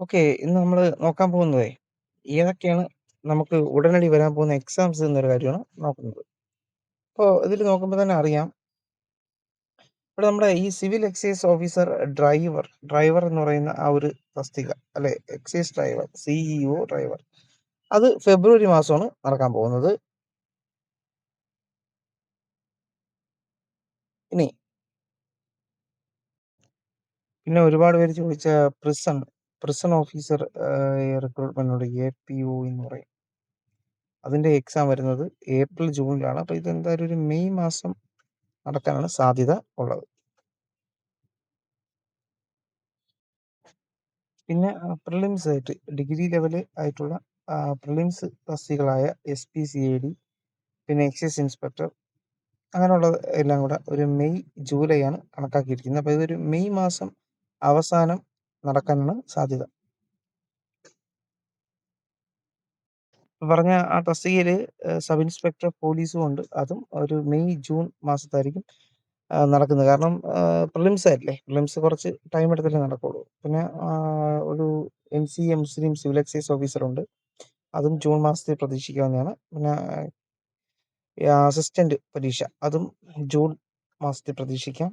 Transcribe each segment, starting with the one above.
Okay. ഇന്ന് നമ്മൾ നോക്കാൻ പോകുന്നതേ, ഏതൊക്കെയാണ് നമുക്ക് ഉടനടി വരാൻ പോകുന്ന എക്സാംസ് എന്നൊരു കാര്യമാണ് നോക്കുന്നത്. അപ്പോൾ ഇതിൽ നോക്കുമ്പോൾ തന്നെ അറിയാം ഇവിടെ നമ്മുടെ ഈ civil excise officer driver, driver എന്ന് പറയുന്ന ആ ഒരു തസ്തിക അല്ലെ? Excise driver, CEO driver. അത് ഫെബ്രുവരി മാസമാണ് നടക്കാൻ പോകുന്നത്. ഇനി പിന്നെ ഒരുപാട് പേര് ചോദിച്ച പ്രിസൺ, പ്രിസൺ ഓഫീസർ റിക്രൂട്ട്മെന്റിനോട് എ പി ഒ എന്ന് പറയും. അതിന്റെ എക്സാം വരുന്നത് ഏപ്രിൽ, ജൂണിലാണ്. അപ്പോൾ ഇതെന്തായാലും ഒരു മെയ് മാസം നടക്കാനാണ് സാധ്യത ഉള്ളത്. പിന്നെ പ്രിലിംസ് ആയിട്ട് ഡിഗ്രി ലെവൽ ആയിട്ടുള്ള prelims തസ്തികളായ S P C I D പിന്നെ എക്സൈസ് ഇൻസ്പെക്ടർ അങ്ങനെയുള്ളത് എല്ലാം കൂടെ ഒരു മെയ്, ജൂലൈ ആണ് കണക്കാക്കിയിരിക്കുന്നത്. അപ്പോൾ ഇതൊരു മെയ് മാസം അവസാനം നടക്കാനാണ് സാധ്യത. പറഞ്ഞ ആ തസ്തികയിൽ സബ് ഇൻസ്പെക്ടർ പോലീസും ഉണ്ട്. അതും ഒരു മെയ്, ജൂൺ മാസത്തായിരിക്കും നടക്കുന്നത്. കാരണം പ്രിലിംസ് ആയില്ലേ പ്രിലിംസ് കുറച്ച് ടൈം എടുത്തിട്ടേ നടക്കുള്ളൂ. പിന്നെ ഒരു എൻ സി എ മുസ്ലിം സിവിൽ എക്സൈസ് ഓഫീസർ ഉണ്ട്. അതും ജൂൺ മാസത്തിൽ പ്രതീക്ഷിക്കാവുന്നതാണ്. പിന്നെ അസിസ്റ്റന്റ് പരീക്ഷ അതും ജൂൺ മാസത്തിൽ പ്രതീക്ഷിക്കാം.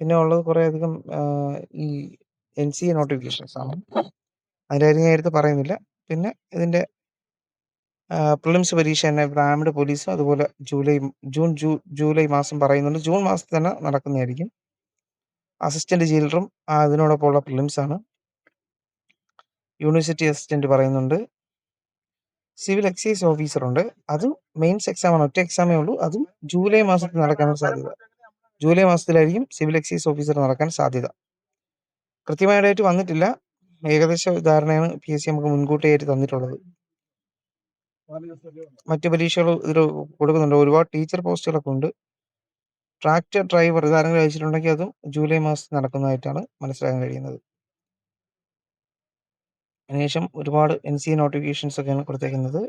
പിന്നെ ഉള്ളത് കുറെ അധികം ഈ എൻ സി എ നോട്ടിഫിക്കേഷൻസ് ആണ്. അതിന്റെ കാര്യം ഞാൻ എടുത്ത് പറയുന്നില്ല. പിന്നെ ഇതിന്റെ പ്രിലിംസ് പരീക്ഷ തന്നെ റാംഡ് പോലീസും അതുപോലെ ജൂലൈ ജൂൺ, ജൂ ജൂലൈ മാസം പറയുന്നുണ്ട്. ജൂൺ മാസത്തിൽ തന്നെ നടക്കുന്നതായിരിക്കും. അസിസ്റ്റന്റ് ജയിലറും ആഹ് പ്രിലിംസ് ആണ്. യൂണിവേഴ്സിറ്റി അസിസ്റ്റന്റ് പറയുന്നുണ്ട്. സിവിൽ എക്സൈസ് ഓഫീസർ ഉണ്ട്. അതും മെയിൻസ് എക്സാമാണ്. ഒറ്റ എക്സാമേ ഉള്ളൂ. അതും ജൂലൈ മാസത്തിൽ നടക്കാനാണ് സാധ്യത. ജൂലൈ മാസത്തിലായിരിക്കും സിവിൽ എക്സൈസ് ഓഫീസർ നടക്കാൻ സാധ്യത. കൃത്യമായ ഡേറ്റ് വന്നിട്ടില്ല. ഏകദേശ ധാരണയാണ് പി എസ് സി നമുക്ക് മുൻകൂട്ടി ആയിട്ട് തന്നിട്ടുള്ളത്. മറ്റു പരീക്ഷകൾ ഇതിൽ കൊടുക്കുന്നുണ്ട്. ഒരുപാട് ടീച്ചർ പോസ്റ്റുകളൊക്കെ ഉണ്ട്. ട്രാക്ടർ ഡ്രൈവർ ഇതാരെങ്കിലും അയച്ചിട്ടുണ്ടെങ്കിൽ അതും ജൂലൈ മാസത്തിൽ നടക്കുന്നതായിട്ടാണ് മനസ്സിലാക്കാൻ കഴിയുന്നത്. അതിനുശേഷം ഒരുപാട് എൻ സി നോട്ടിഫിക്കേഷൻസ് ഒക്കെയാണ് കൊടുത്തേക്കുന്നത്.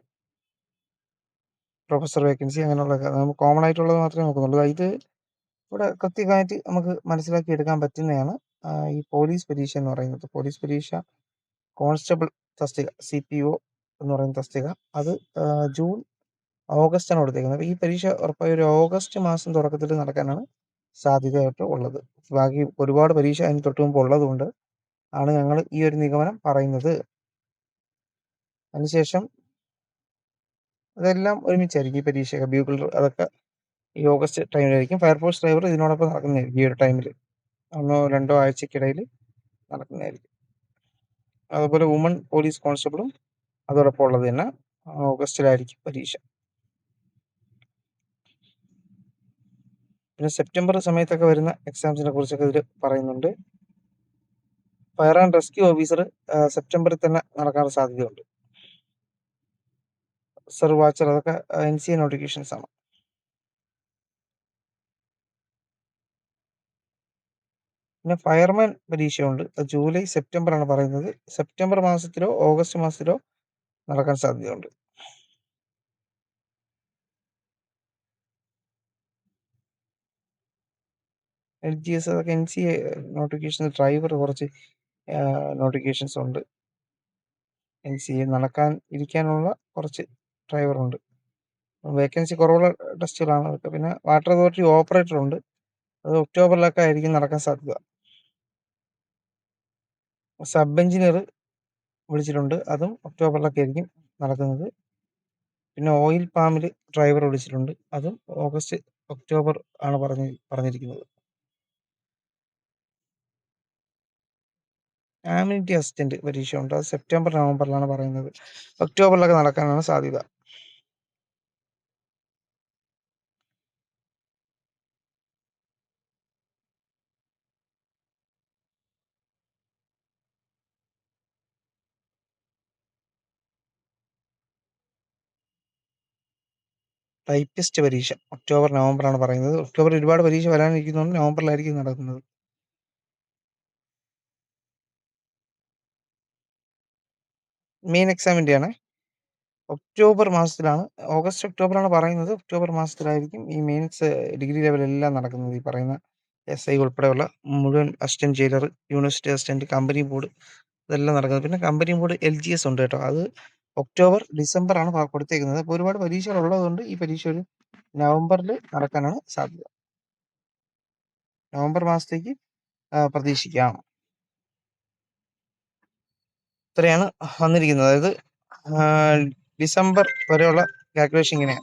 പ്രൊഫസർ വേക്കൻസി അങ്ങനെയുള്ള കോമൺ ആയിട്ടുള്ളത് മാത്രമേ നോക്കുന്നുള്ളൂ. ഇത് ഇവിടെ കൃത്യമായിട്ട് നമുക്ക് മനസ്സിലാക്കി എടുക്കാൻ പറ്റുന്നതാണ്. ഈ പോലീസ് പരീക്ഷ എന്ന് പറയുന്നത്. പോലീസ് പരീക്ഷ കോൺസ്റ്റബിൾ തസ്തിക സി പി ഒ എന്ന് പറയുന്ന തസ്തിക അത് ജൂൺ, ഓഗസ്റ്റാണ് കൊടുത്തേക്കുന്നത്. ഈ പരീക്ഷ ഉറപ്പായി ഒരു ഓഗസ്റ്റ് മാസം തുടക്കത്തിൽ നടക്കാനാണ് സാധ്യതയായിട്ട് ഉള്ളത്. ബാക്കി ഒരുപാട് പരീക്ഷ അതിന് തൊട്ട് മുമ്പ് ഉള്ളതുകൊണ്ട് ആണ് ഞങ്ങൾ ഈ ഒരു നിഗമനം പറയുന്നത്. അതിനുശേഷം അതെല്ലാം ഒരുമിച്ചായിരിക്കും ഈ പരീക്ഷ ബ്യൂഗിൾ അതൊക്കെ ഈ ഓഗസ്റ്റ് ടൈമിലായിരിക്കും. ഫയർഫോഴ്സ് ഡ്രൈവർ ഇതിനോടൊപ്പം നടക്കുന്നതായിരിക്കും ഈ ഒരു ടൈമിൽ ഒന്നോ രണ്ടോ ആഴ്ചക്കിടയിൽ നടക്കുന്നതായിരിക്കും. അതുപോലെ വുമൺ പോലീസ് കോൺസ്റ്റബിളും അതോടൊപ്പം ഉള്ളത് തന്നെ ഓഗസ്റ്റിലായിരിക്കും പരീക്ഷ. പിന്നെ സെപ്റ്റംബർ സമയത്തൊക്കെ വരുന്ന എക്സാംസിനെ കുറിച്ചൊക്കെ ഇതിൽ പറയുന്നുണ്ട്. ഫയർ ആൻഡ് റെസ്ക്യൂ ഓഫീസർ സെപ്റ്റംബറിൽ തന്നെ നടക്കാനുള്ള സാധ്യതയുണ്ട്. സർ വാച്ചർ അതൊക്കെ എ നോട്ടിഫിക്കേഷൻസ് ആണ്. പിന്നെ ഫയർമാൻ പരീക്ഷയുണ്ട്. അത് ജൂലൈ, സെപ്റ്റംബർ ആണ് പറയുന്നത്. സെപ്റ്റംബർ മാസത്തിലോ ഓഗസ്റ്റ് മാസത്തിലോ നടക്കാൻ സാധ്യതയുണ്ട്. എൽ ജി എസ് അതൊക്കെ എൻ സി നോട്ടിഫിക്കേഷൻ ഡ്രൈവർ കുറച്ച് നോട്ടിഫിക്കേഷൻസ് ഉണ്ട്. എൻ സി എ നടക്കാൻ ഇരിക്കാനുള്ള കുറച്ച് ഡ്രൈവറുണ്ട് വേക്കൻസി കുറവുള്ള ടെസ്റ്റുകളാണ് അതൊക്കെ. പിന്നെ വാട്ടർ അതോറിറ്റി ഓപ്പറേറ്റർ ഉണ്ട്. അത് ഒക്ടോബറിലൊക്കെ ആയിരിക്കും നടക്കാൻ സാധ്യത. സബ് എഞ്ചിനീയർ വിളിച്ചിട്ടുണ്ട്. അതും ഒക്ടോബറിലൊക്കെ ആയിരിക്കും നടക്കുന്നത്. പിന്നെ ഓയിൽ പാമ്പിൽ ഡ്രൈവർ വിളിച്ചിട്ടുണ്ട്. അതും ഓഗസ്റ്റ്, ഒക്ടോബർ ആണ് പറഞ്ഞ് പറഞ്ഞിരിക്കുന്നത്. ആമിനിറ്റി അസിസ്റ്റന്റ് പരീക്ഷയുണ്ട്. അത് സെപ്റ്റംബർ, നവംബറിലാണ് പറയുന്നത്. ഒക്ടോബറിലൊക്കെ നടക്കാനാണ് സാധ്യത. ടൈപ്പിസ്റ്റ് പരീക്ഷ ഒക്ടോബർ, നവംബറാണ് പറയുന്നത്. ഒക്ടോബർ ഒരുപാട് പരീക്ഷ വരാനിരിക്കുന്നതുകൊണ്ട് നവംബറിലായിരിക്കും നടക്കുന്നത്. മെയിൻ എക്സാമിന്റെയാണ് ഒക്ടോബർ മാസത്തിലാണ് ഓഗസ്റ്റ്, ഒക്ടോബറാണ് പറയുന്നത്. ഒക്ടോബർ മാസത്തിലായിരിക്കും ഈ മെയിൻസ് ഡിഗ്രി ലെവലെല്ലാം നടക്കുന്നത്. ഈ പറയുന്ന എസ് ഐ ഉൾപ്പെടെയുള്ള മുഴുവൻ assistant jailer, university assistant, company board ഇതെല്ലാം നടക്കുന്നത്. പിന്നെ കമ്പനി ബോർഡ് എൽജിഎസ് ഉണ്ട് കേട്ടോ. അത് ഒക്ടോബർ, ഡിസംബറാണ് ആണ് കൊടുത്തേക്കുന്നത്. അപ്പോൾ ഒരുപാട് പരീക്ഷകൾ ഉള്ളതുകൊണ്ട് ഈ പരീക്ഷ ഒരു നവംബറിൽ നടക്കാനാണ് സാധ്യത. നവംബർ മാസത്തേക്ക് പ്രതീക്ഷിക്കാം. ഇത്രയാണ് വന്നിരിക്കുന്നത്. അതായത് ഡിസംബർ വരെയുള്ള കാൽക്കുലേഷൻ ഇങ്ങനെയാണ്.